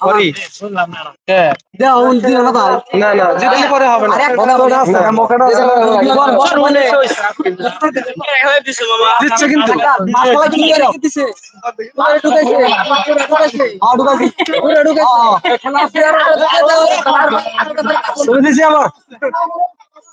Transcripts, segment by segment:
করি হ্যাঁ না না না জিতলে পরে হবে না দিচ্ছে কিন্তু আমার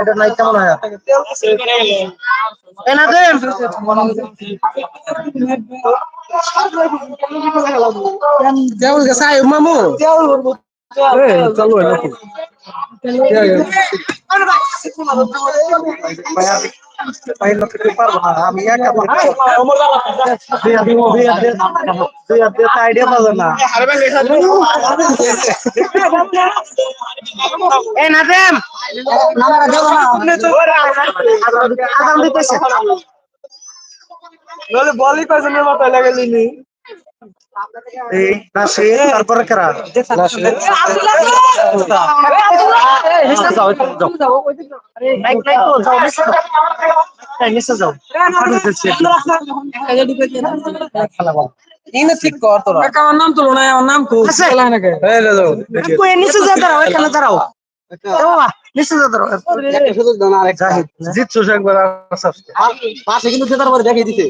এটা নাই কেমন হয় এনা দে কেমন গেছে আয় মামু এ চলো নাকি আমি একা আইডিয়া পাবো না এ নাদেম নামারা দেব না ঠিক কর তোরা নাম তুলো নাম কো। খেলা দাও দাঁড়াও এখানে দাঁড়াও বাবা নিচে যা দাঁড়াও একবার পাশে কিন্তু জেতার পরে দেখিয়ে দিতে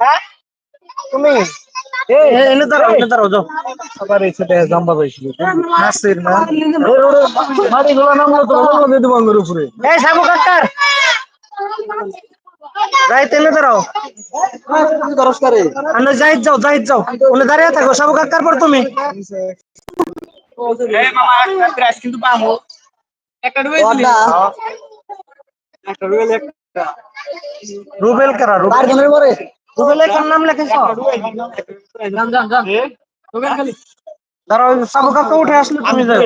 হ্যাঁ তুমি? এই এনে দাঁড়াও এনে দাঁড়াও যাও। আবার এই ছেলে জাম্বা পাইছিল নাসির না? মাটি গুলো নাম তো বলো দিদি উপরে। এই সাবু কাকার জাহিদ এনে দাঁড়াও আমরা জাহিদ যাও জাহিদ যাও। ওনে দাঁড়িয়ে থাকো সাবু কাকার পর তুমি? রুবেল কারা রুবেল রুবেল কার নাম লেখেছ? দাঁড়াও সাবু কাকা উঠে আসলে তুমি যাও।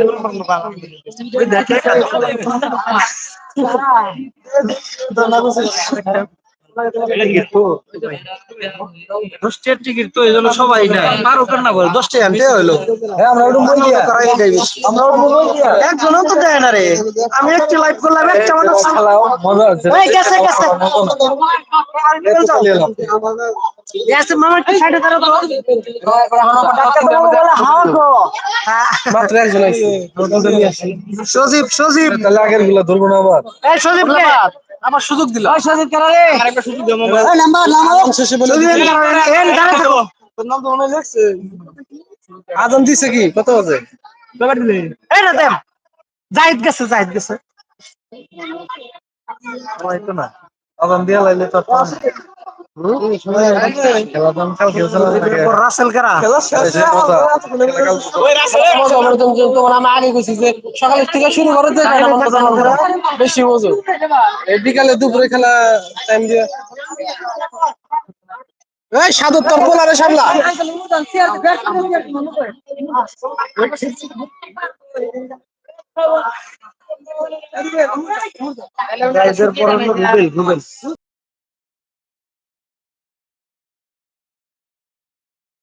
দশটার টিকিট তো এই জন্য সবাই নেয় বারো কার না বলে? দশটাই আনতে হইল হ্যাঁ একজনও তো দেয় না রে। আমি একটু লাইভ করলাম একটা মানুষ গেছে গেছে। মামা সাইডে তো ডাক্তার বাবু বলে হাওয়া গো মাত্র একজন আইছে সজীব সজীব তাহলে আগেরগুলা ধরবো না আবার এই সজীব কে আবার সুযোগ দিলা ওই সজীব কারা রে আরেকটা সুযোগ দাও মামা ওই নাম্বার নাম্বার শেষে বলে সজীব দিতে। রে এই দাঁড়া থাকো তোর নাম তো মনে লাগছে আজান দিছে কি কত বাজে দিলে এই না দেম জাহিদ গেছে জাহিদ গেছে হয়তো না আজান দিয়া লাইলে তো সকালের থেকে শুরু করে বেশি বিকালে দুপুরে খেলা টাইম সাধু তোর পোলারে সামলা